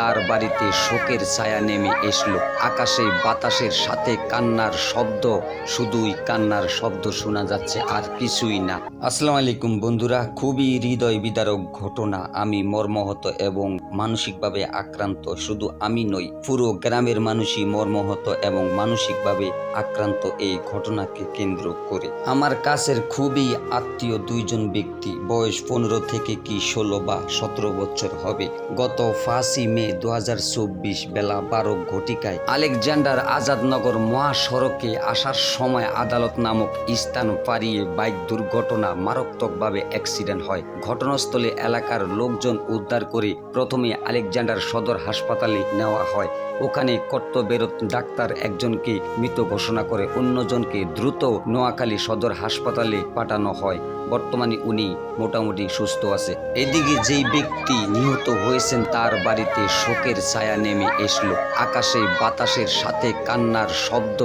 তার বাড়িতে শোকের ছায়া নেমে এসলো। আকাশে বাতাসের সাথে কান্নার শব্দ, শুধুই কান্নার শব্দ শোনা যাচ্ছে আর কিছুই না। আসসালামু আলাইকুম বন্ধুরা, খুবই হৃদয় বিদারক ঘটনা। আমি মর্মহত এবং মানসিকভাবে আক্রান্ত। শুধু আমি নই, পুরো গ্রামের মানুষই মর্মহত এবং মানসিকভাবে আক্রান্ত এই ঘটনাকে কেন্দ্র করে। আমার কাছের খুবই আত্মীয় দুইজন ব্যক্তি, বয়স পনেরো থেকে কি ষোলো বা সতেরো বছর হবে। গত ফাঁসি মে দু হাজার চব্বিশ বেলা বারো ঘটিকায় আলেকজান্ডার আজাদনগর মহাসড়কে আসার সময় আদালত নামক স্থান পাড়িয়ে বাইক দুর্ঘটনা মারাত্মকভাবে অ্যাক্সিডেন্ট হয়। ঘটনাস্থলে এলাকার লোকজন উদ্ধার করে প্রথমে আলেকজান্ডার সদর হাসপাতালে নেওয়া হয়। ওখানে কর্তব্যরত ডাক্তার একজনকে মৃত ঘোষণা করে অন্যজনকে দ্রুত নোয়াখালী সদর হাসপাতালে পাঠানো হয়। বর্তমানে উনি মোটামুটি সুস্থ আছে। এদিকে যেই ব্যক্তি নিহত হয়েছেন তার বাড়িতে শোকের ছায়া নেমে এসলো। আকাশে বাতাসের সাথে কান্নার শব্দ,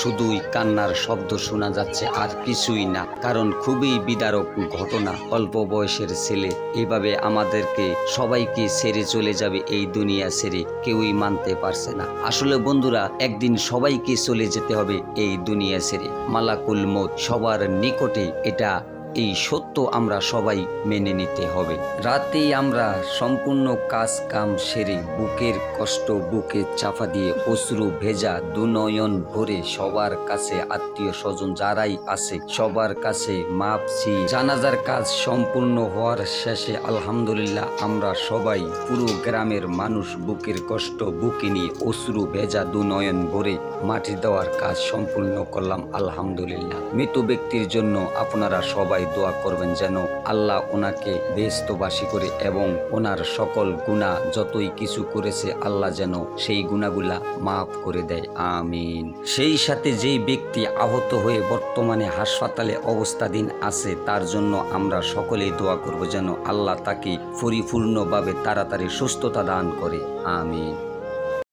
শুধুই কান্নার শব্দ শোনা যাচ্ছে আর কিছুই না, কারণ খুবই বিদারক ঘটনা। অল্প বয়সের ছেলে, এভাবে আমাদেরকে সবাইকে ছেড়ে চলে যাবে এই দুনিয়া ছেড়ে কেউই মানতে পারছে না। আসলে বন্ধুরা, একদিন সবাইকে চলে যেতে হবে এই দুনিয়া ছেড়ে। মালাকুল মত সবার নিকটে এটা এই সত্য আমরা সবাই মেনে নিতে হবে। রাতেই আমরা সম্পূর্ণ কাজ কাম সেরে বুকের কষ্ট বুকে চাপা দিয়ে অশ্রু ভেজা দুনয়ন ভরে সবার কাছে আত্মীয় স্বজন যারাই আছে, সবার কাছে মাপছি। জানাজার কাজ সম্পূর্ণ হওয়ার শেষে আলহামদুলিল্লাহ আমরা সবাই পুরো গ্রামের মানুষ বুকের কষ্ট বুকে নিয়ে অশ্রু ভেজা দুনয়ন ভরে মাটি দেওয়ার কাজ সম্পূর্ণ করলাম, আলহামদুলিল্লাহ। মৃত ব্যক্তির জন্য আপনারা সবাই দোয়া করবেন যেন আল্লাহ ওনাকে বেস্তবাসী করে এবং ওনার সকল গুণা যতই কিছু করেছে আল্লাহ যেন সেই গুণাগুলা মাফ করে দেয়। আমিন। সেই সাথে যেই ব্যক্তি আহত হয়ে বর্তমানে হাসপাতালে অবস্থাধীন আছে, তার জন্য আমরা সকলেই দোয়া করব যেন আল্লাহ তাকে পরিপূর্ণভাবে তাড়াতাড়ি সুস্থতা দান করে। আমিন।